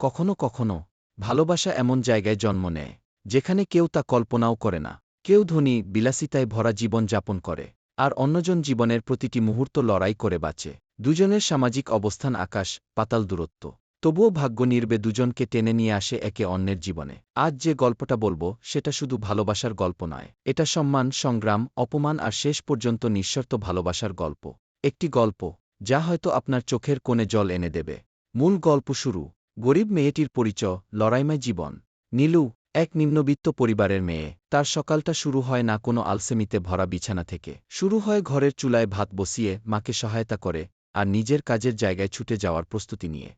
কখনো কখনো, ভালোবাসা এমন জায়গায় জন্ম নেয়, যেখানে কেউ তা কল্পনাও করে না। কেউ ধনী, বিলাসিতায় ভরা জীবন যাপন করে, আর অন্যজন জীবনের প্রতিটি মুহূর্ত লড়াই করে বাঁচে। দুজনের সামাজিক অবস্থান আকাশ, পাতাল দূরত্ব। তবুও ভাগ্য নির্বে দুজনকে টেনে নিয়ে আসে একে অন্যের জীবনে। আজ যে গল্পটা বলব, সেটা শুধু ভালোবাসার গল্প নয়। এটা সম্মান, সংগ্রাম, অপমান আর শেষ পর্যন্ত নিঃশর্ত ভালোবাসার গল্প। একটি গল্প, যা হয়তো আপনার চোখের কোণে জল এনে দেবে। মূল গল্প শুরু। গরিব মেয়েটির পরিচয়, লড়াইময় জীবন। নীলু, এক নিম্নবিত্ত পরিবারের মেয়ে। তার সকালটা শুরু হয় না কোনো আলসেমিতে ভরা বিছানা থেকে। শুরু হয় ঘরের চুলায় ভাত বসিয়ে, মাকে সহায়তা করে আর নিজের কাজের জায়গায় ছুটে যাওয়ার প্রস্তুতি নিয়ে।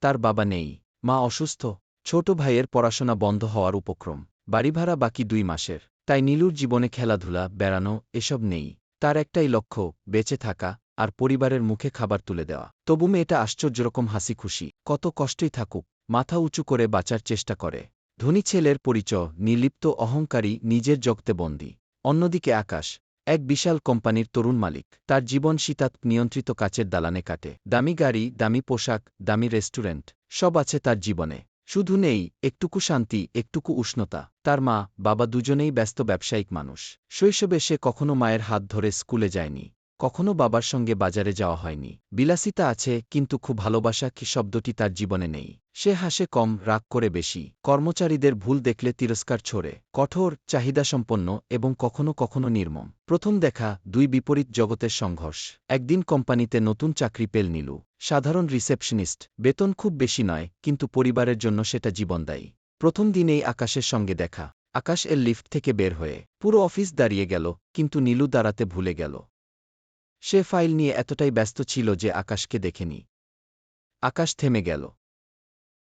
তার বাবা নেই। মা অসুস্থ। ছোট ভাইয়ের পড়াশোনা বন্ধ হওয়ার উপক্রম। বাড়ি ভাড়া বাকি দুই মাসের। তাই নীলুর জীবনে খেলাধুলা, বেড়ানো, এসব নেই। তার একটাই লক্ষ্য, বেঁচে থাকা আর পরিবারের মুখে খাবার তুলে দেওয়া। তবু মেয়েটা আশ্চর্যরকম হাসি খুশি। কত কষ্টই থাকুক, মাথা উঁচু করে বাঁচার চেষ্টা করে। ধনী ছেলের পরিচয়, নির্লিপ্ত অহংকারী নিজের জগতে বন্দী। অন্যদিকে আকাশ, এক বিশাল কোম্পানির তরুণ মালিক। তার জীবন শীতাত নিয়ন্ত্রিত কাচের দালানে কাটে। দামি গাড়ি, দামি পোশাক, দামি রেস্টুরেন্ট, সব আছে তার জীবনে। শুধু নেই, একটুকু শান্তি, একটুকু উষ্ণতা। তার মা, বাবা দুজনেই ব্যস্ত ব্যবসায়িক মানুষ। শৈশবে সে কখনো মায়ের হাত ধরে স্কুলে যায়নি। কখনো বাবার সঙ্গে বাজারে যাওয়া হয়নি। বিলাসিতা আছে, কিন্তু খুব ভালোবাসা কি শব্দটি তার জীবনে নেই। সে হাসে কম, রাগ করে বেশি। কর্মচারীদের ভুল দেখলে তিরস্কার ছড়ে। কঠোর, চাহিদাসম্পন্ন এবং কখনো কখনো নির্মম। প্রথম দেখা, দুই বিপরীত জগতের সংঘর্ষ। একদিন কোম্পানিতে নতুন চাকরি পেল নিলু। সাধারণ রিসেপশনিস্ট। বেতন খুব বেশি নয়, কিন্তু পরিবারের জন্য সেটা জীবনদায়ী প্রথম দিনেই আকাশের সঙ্গে দেখা। আকাশ এর লিফট থেকে বের হয়ে পুরো অফিস দাঁড়িয়ে গেল, কিন্তু নীলু দাঁড়াতে ভুলে গেল। সে ফাইল নিয়ে এতটাই ব্যস্ত ছিল যে আকাশকে দেখেনি। আকাশ থেমে গেল।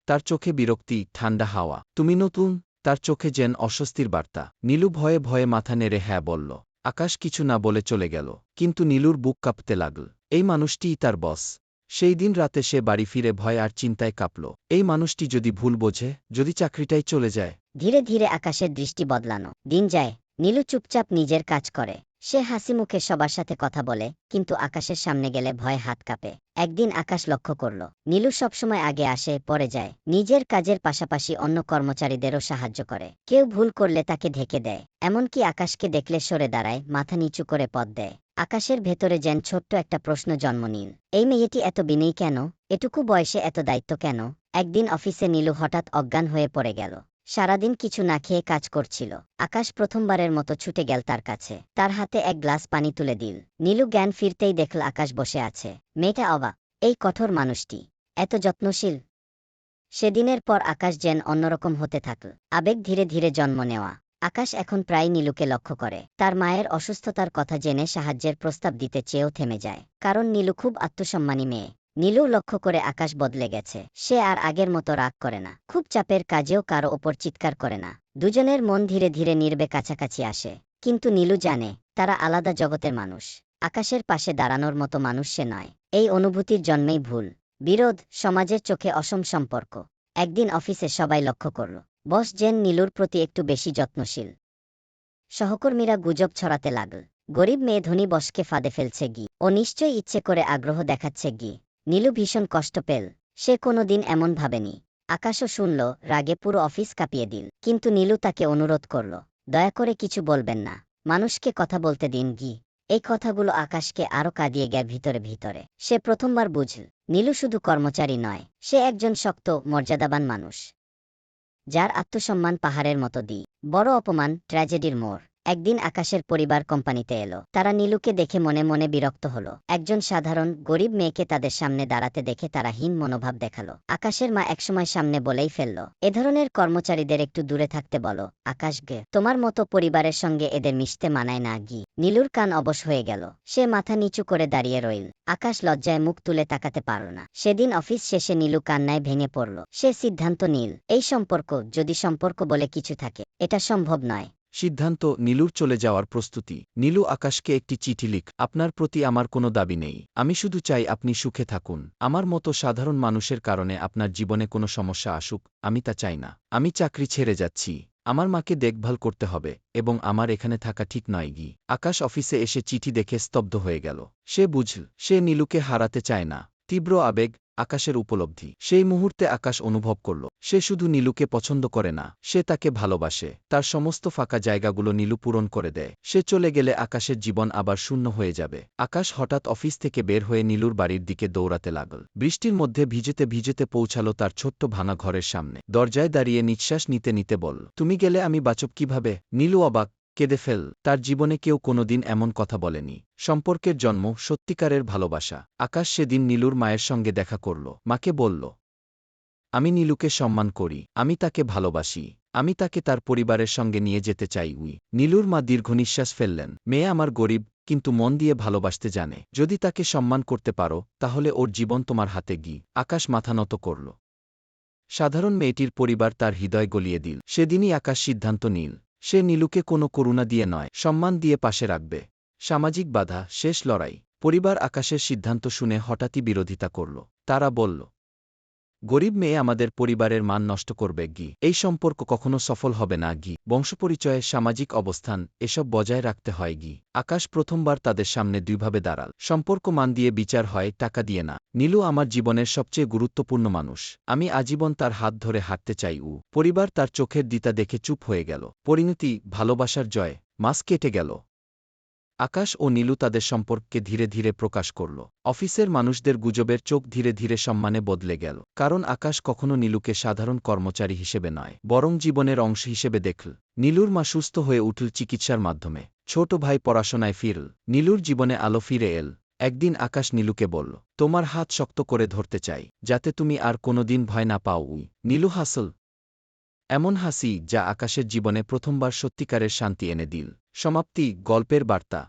তার চোখে বিরক্তি, ঠান্ডা হাওয়া। তুমি নতুন? তার চোখে যেন অস্বস্তির বার্তা। নীলু ভয়ে ভয়ে মাথা নেড়ে হ্যাঁ বলল। আকাশ কিছু না বলে চলে গেল। কিন্তু নীলুর বুক কাঁপতে লাগল। এই মানুষটিই তার বস। সেই দিন রাতে সে বাড়ি ফিরে ভয় আর চিন্তায় কাঁপল। এই মানুষটি যদি ভুল বোঝে, যদি চাকরিটাই চলে যায়? ধীরে ধীরে আকাশের দৃষ্টি বদলানো। দিন যায়। নীলু চুপচাপ নিজের কাজ করে। সে হাসি মুখে সবার সাথে কথা বলে, কিন্তু আকাশের সামনে গেলে ভয়ে হাত কাঁপে। একদিন আকাশ লক্ষ্য করল। নীলু সবসময় আগে আসে, পরে যায়। নিজের কাজের পাশাপাশি অন্য কর্মচারীদেরও সাহায্য করে। কেউ ভুল করলে তাকে ঢেকে দেয়। এমনকি আকাশকে দেখলে সরে দাঁড়ায়, মাথা নিচু করে পদ দেয়। আকাশের ভেতরে যেন ছোট্ট একটা প্রশ্ন জন্ম নিল। এই মেয়েটি এত বিনেই কেন? এটুকু বয়সে এত দায়িত্ব কেন? একদিন অফিসে নীলু হঠাৎ অজ্ঞান হয়ে পড়ে গেল। সারাদিন কিছু না খেয়ে কাজ করছিল। আকাশ প্রথমবারের মতো ছুটে গেল তার কাছে। তার হাতে এক গ্লাস পানি তুলে দিল। নীলু জ্ঞান ফিরতেই দেখল আকাশ বসে আছে। মেয়েটা অবাক। এই কঠোর মানুষটি। এত যত্নশীল। সেদিনের পর আকাশ যেন অন্যরকম হতে থাকল। আবেগ ধীরে ধীরে জন্ম নেওয়া। আকাশ এখন প্রায় নীলুকে লক্ষ্য করে। তার মায়ের অসুস্থতার কথা জেনে সাহায্যের প্রস্তাব দিতে চেয়েও থেমে যায়। কারণ নীলু খুব আত্মসম্মানী মেয়ে। নীলু লক্ষ্য করে আকাশ বদলে গেছে। সে আর আগের মতো রাগ করে না। খুব চাপের কাজেও কারও ওপর চিৎকার করে না। দুজনের মন ধীরে ধীরে নির্বে কাছাকাছি আসে। কিন্তু নীলু জানে, তারা আলাদা জগতের মানুষ। আকাশের পাশে দাঁড়ানোর মতো মানুষ সে নয়। এই অনুভূতির জন্মেই ভুল। বিরোধ, সমাজের চোখে অসম সম্পর্ক। একদিন অফিসে সবাই লক্ষ্য করল, বস জেন নীলুর প্রতি একটু বেশি যত্নশীল। সহকর্মীরা গুজব ছড়াতে লাগল। গরিব মেয়ে ধনী বসকে ফাঁদে ফেলছে গি। ও নিশ্চয়ই ইচ্ছে করে আগ্রহ দেখাচ্ছে গি। নীলু ভীষণ কষ্ট পেল। সে কোনোদিন এমন ভাবেনি। আকাশও শুনল, রাগে পুরো অফিস কাঁপিয়ে দিল। কিন্তু নীলু তাকে অনুরোধ করল, দয়া করে কিছু বলবেন না। মানুষকে কথা বলতে দিন গি এই কথাগুলো আকাশকে আরও কাঁদিয়ে গে ভিতরে ভিতরে। সে প্রথমবার বুঝল, নীলু শুধু কর্মচারী নয়, সে একজন শক্ত, মর্যাদাবান মানুষ, যার আত্মসম্মান পাহাড়ের মতো দি বড় অপমান, ট্র্যাজেডির মোড়। একদিন আকাশের পরিবার কোম্পানিতে এলো। তারা নীলুকে দেখে মনে মনে বিরক্ত হলো। একজন সাধারণ, গরিব মেয়েকে তাদের সামনে দাঁড়াতে দেখে তারা হীন মনোভাব দেখাল। আকাশের মা একসময় সামনে বলেই ফেলল, এ ধরনের কর্মচারীদের একটু দূরে থাকতে বলো, আকাশ গে। তোমার মতো পরিবারের সঙ্গে এদের মিশতে মানায় না গি। নীলুর কান অবশ হয়ে গেল। সে মাথা নিচু করে দাঁড়িয়ে রইল। আকাশ লজ্জায় মুখ তুলে তাকাতে পারল না। সেদিন অফিস শেষে নীলু কান্নায় ভেঙে পড়ল। সে সিদ্ধান্ত নীল, এই সম্পর্ক, যদি সম্পর্ক বলে কিছু থাকে, এটা সম্ভব নয়। সিদ্ধান্ত নীলুর চলে যাওয়ার প্রস্তুতি। নীলু আকাশকে একটি চিঠি লিখ, আপনার প্রতি আমার কোনো দাবি নেই। আমি শুধু চাই আপনি সুখে থাকুন। আমার মতো সাধারণ মানুষের কারণে আপনার জীবনে কোনো সমস্যা আসুক, আমি তা চাই না। আমি চাকরি ছেড়ে যাচ্ছি। আমার মাকে দেখভাল করতে হবে, এবং আমার এখানে থাকা ঠিক নয় গি। আকাশ অফিসে এসে চিঠি দেখে স্তব্ধ হয়ে গেল। সে বুঝল, সে নীলুকে হারাতে চায় না। তীব্র আবেগ আকাশের উপলব্ধি। সেই মুহূর্তে আকাশ অনুভব করল, সে শুধু নীলুকে পছন্দ করে না, সে তাকে ভালোবাসে, তার সমস্ত ফাঁকা জায়গাগুলো নীলু পূরণ করে দেয়। সে চলে গেলে আকাশের জীবন আবার শূন্য হয়ে যাবে। আকাশ হঠাৎ অফিস থেকে বের হয়ে নীলুর বাড়ির দিকে দৌড়াতে লাগল। বৃষ্টির মধ্যে ভিজেতে ভিজেতে পৌঁছালো তার ছোট্ট ভাঙা ঘরের সামনে। দরজায় দাঁড়িয়ে নিঃশ্বাস নিতে নিতে বলল, তুমি গেলে আমি বাঁচব কীভাবে? নীলু অবাক কেঁদে ফেল, তার জীবনে কেউ কোনোদিন এমন কথা বলেনি। সম্পর্কের জন্ম, সত্যিকারের ভালোবাসা। আকাশ সেদিন নীলুর মায়ের সঙ্গে দেখা করল। মাকে বলল, আমি নীলুকে সম্মান করি, আমি তাকে ভালোবাসি, আমি তাকে তার পরিবারের সঙ্গে নিয়ে যেতে চাই, উই। নীলুর মা দীর্ঘ নিঃশ্বাস ফেললেন। মেয়ে আমার গরিব, কিন্তু মন দিয়ে ভালোবাসতে জানে। যদি তাকে সম্মান করতে পারো, তাহলে ওর জীবন তোমার হাতে গি। আকাশ মাথা নত করল। সাধারণ মেয়েটির পরিবার তার হৃদয় গলিয়ে দিল। সেদিনই আকাশ সিদ্ধান্ত নিল সে নীলুকে কোনো করুণা দিয়ে নয়, সম্মান দিয়ে পাশে রাখবে। সামাজিক বাধা, শেষ লড়াই। পরিবার আকাশের সিদ্ধান্ত শুনে হঠাৎই বিরোধিতা করল। তারা বলল গরিব মেয়ে আমাদের পরিবারের মান নষ্ট করবে গি। এই সম্পর্ক কখনো সফল হবে না গি। বংশপরিচয়ে সামাজিক অবস্থান, এসব বজায় রাখতে হয় গি। আকাশ প্রথমবার তাদের সামনে দুইভাবে দাঁড়াল। সম্পর্ক মান দিয়ে বিচার হয়, টাকা দিয়ে না। নীলু আমার জীবনের সবচেয়ে গুরুত্বপূর্ণ মানুষ। আমি আজীবন তার হাত ধরে হাঁটতে চাই, উ। পরিবার তার চোখের দিতা দেখে চুপ হয়ে গেল। পরিণতি, ভালোবাসার জয়, মাস কেটে গেল। আকাশ ও নীলু তাদের সম্পর্ককে ধীরে ধীরে প্রকাশ করল। অফিসের মানুষদের গুজবের চোখ ধীরে ধীরে সম্মানে বদলে গেল। কারণ আকাশ কখনো নীলুকে সাধারণ কর্মচারী হিসেবে নয়, বরং জীবনের অংশ হিসেবে দেখল। নীলুর মা সুস্থ হয়ে উঠল চিকিৎসার মাধ্যমে। ছোট ভাই পড়াশোনায় ফিরল। নীলুর জীবনে আলো ফিরে এল। একদিন আকাশ নীলুকে বলল, তোমার হাত শক্ত করে ধরতে চাই, যাতে তুমি আর কোনোদিন ভয় না পাও। নীলু হাসল। এমন হাসি যা আকাশের জীবনে প্রথমবার সত্যিকারের শান্তি এনে দিল। সমাপ্তি, গল্পের বার্তা।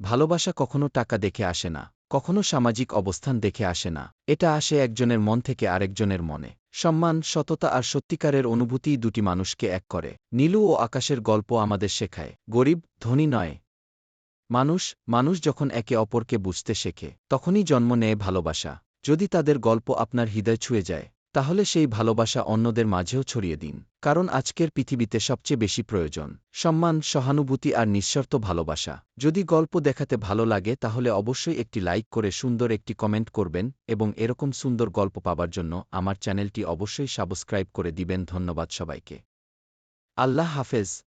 ভালোবাসা কখনো টাকা দেখে আসে না, কখনো সামাজিক অবস্থান দেখে আসে না, এটা আসে একজনের মন থেকে আরেকজনের মনে। সম্মান, সততা আর সত্যিকারের অনুভূতিই দুটি মানুষকে এক করে। নীলু ও আকাশের গল্প আমাদের শেখায়, গরিব, ধনী নয়। মানুষ মানুষ যখন একে অপরকে বুঝতে শেখে, তখনই জন্ম নেয় ভালোবাসা। যদি তাদের গল্প আপনার হৃদয় ছুঁয়ে যায় তাহলে সেই ভালোবাসা অন্যদের মাঝেও ছড়িয়ে দিন। কারণ আজকের পৃথিবীতে সবচেয়ে বেশি প্রয়োজন, সম্মান, সহানুভূতি আর নিঃস্বার্থ ভালোবাসা। যদি গল্প দেখাতে ভালো লাগে, তাহলে অবশ্যই একটি লাইক করে সুন্দর একটি কমেন্ট করবেন এবং এরকম সুন্দর গল্প পাবার জন্য আমার চ্যানেলটি অবশ্যই সাবস্ক্রাইব করে দিবেন। ধন্যবাদ সবাইকে। আল্লাহ হাফেজ।